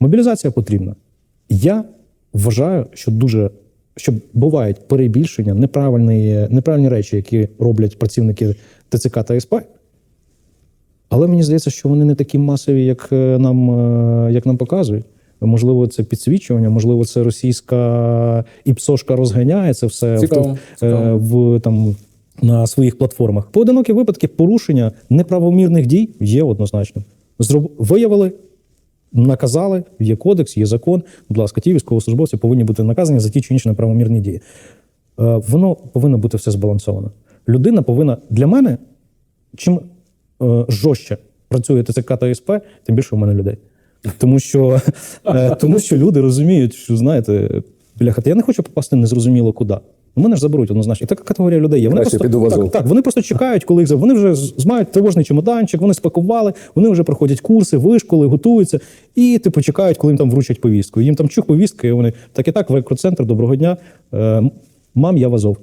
Мобілізація потрібна. Я вважаю, що дуже що бувають перебільшення, неправильні, неправильні речі, які роблять працівники ТЦК та СП. Але мені здається, що вони не такі масові, як е, нам, е, як нам показують. Можливо, це підсвічування, можливо, це російська іпсошка розганяє це все Цікаво, в, цікаво. е, в там на своїх платформах. Поодинокі випадки порушення неправомірних дій є однозначно. Зроб... Виявили, наказали, є кодекс, є закон. Будь ласка, ті військовослужбовці повинні бути наказані за ті чи інші неправомірні дії. Е, Воно повинно бути все збалансовано. Людина повинна для мене, чим е, жорстче працює ТЦК та СП, тим більше у мене людей. Тому що, е, тому що люди розуміють, що знаєте, бляха, я не хочу попасти незрозуміло куди. У мене ж заберуть однозначно. І така категорія людей є. Вони Краще просто, піду так, так, вони просто чекають, коли їх вони вже мають тривожний чемоданчик, вони спакували, вони вже проходять курси, вишколи, готуються, і типу чекають, коли їм там вручать повістку. Їм там чух повістки, і вони так і так, в екроцентр, доброго дня. Е, мам, я в Азов.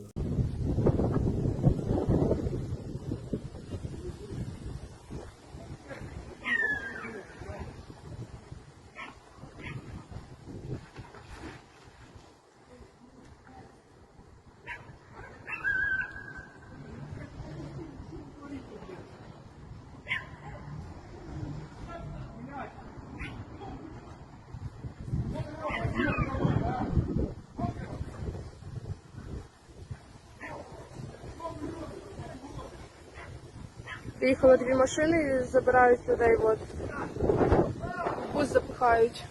Приїхало дві машини і забирають людей. От. В бус запихають.